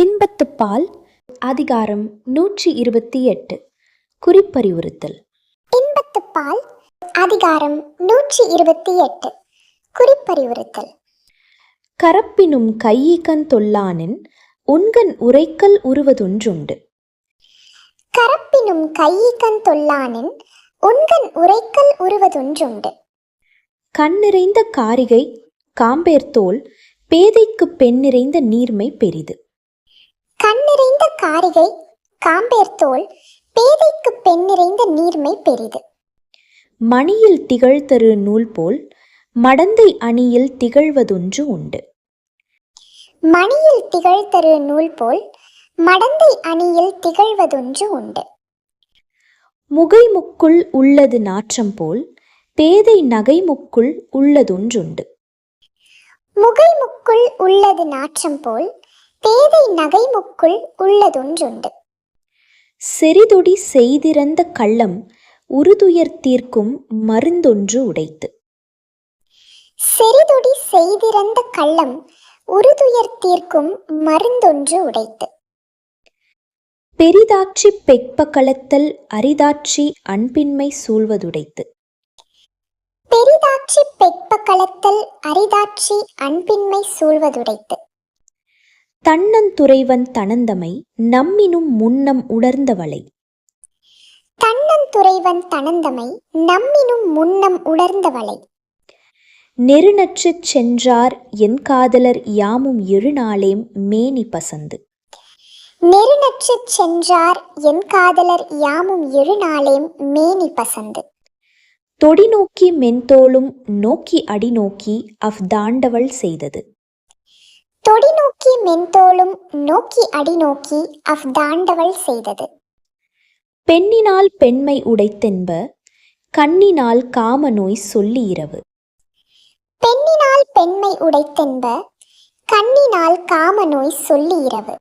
இன்பத்துப்பால் அதிகாரம் நூற்றி இருபத்தி எட்டு. குறிப்பறிவுறுத்தல். இன்பத்துப்பால் அதிகாரம் நூற்றி இருபத்தி எட்டு. குறிப்பறிவுறுத்தல். கரப்பினும் கையீக்கன் தொல்லானின் உண்கண் உரைக்கல் உருவதொன்றுண்டு. கரப்பினும் கையீக்கன் தொல்லானின் உண்கண் உரைக்கல் உருவதொன்றுண்டு. கண் நிறைந்த காரிகை காம்பேர்தோல் பேதைக்குப் பெண் நிறைந்த நீர்மை பெரிது. கண் நிறைந்த காரிகை காம்பேர்தோல் பேதைக்கு பெண் நிறைந்த நீர்மை பெரிது. மணியில் திகழ்தரு நூல் போல் மடந்தை அணியில் திகழ்வதொன்று உண்டு. மணியில் திகழ்தரு நூல் போல் மடந்தை அணியில் திகழ்வதொன்று உண்டு. முகைமுக்குள் உள்ளது நாற்றம் போல் பேதை நகைமுக்குள் உள்ளதொன்றுண்டு முகைமுக்குள் உள்ளது நாற்றம் போல் பேதை நகைமுக்குள் உள்ளதொன்றுண்டு செறிதொடி செய்திறந்த கள்ளம் உறுதுயர் தீர்க்கும் மருந்தொன்று உடைத்து. செறிதொடி செய்திறந்த கள்ளம் உறுதுயர் தீர்க்கும் மருந்தொன்று உடைத்து. பெரிதாட்சி பெக்ப களத்தல் அரிதாட்சி அன்பின்மை சூழ்வதுடைத்து. பெரிதாட்சி பெற்ப களத்தல் அரிதாட்சி அன்பின்மை சூழ்வதுடைத்து. தன்னந்துறைவன் தனந்தமை நம்மினும் முன்னம் உணர்ந்தவளை. தன்னந்துறைவன் தனந்தமை நம்மினும் முன்னம் உணர்ந்தவளை. நெருநற்றுச் சென்றார் என் காதலர் யாமும் எழுநாளேம் மேனி பசந்து. நெருநற்றுச் சென்றார் என் காதலர் யாமும் எழுநாளேம் மேனி பசந்து. தொடி நோக்கி மென்தோளும் நோக்கி அடி நோக்கி அவ் தாண்டவள் செய்தது. தொடி நோக்கி மென்தோளும் நோக்கி அடி நோக்கி அவ் தாண்டவள் செய்தது. பெண்ணினால் பெண்மை உடைத்தென்ப கண்ணினால் காம நோய் சொல்லி இரவு பெண்ணினால் பெண்மை உடைத்தென்ப கண்ணினால் காம நோய் சொல்லி இரவு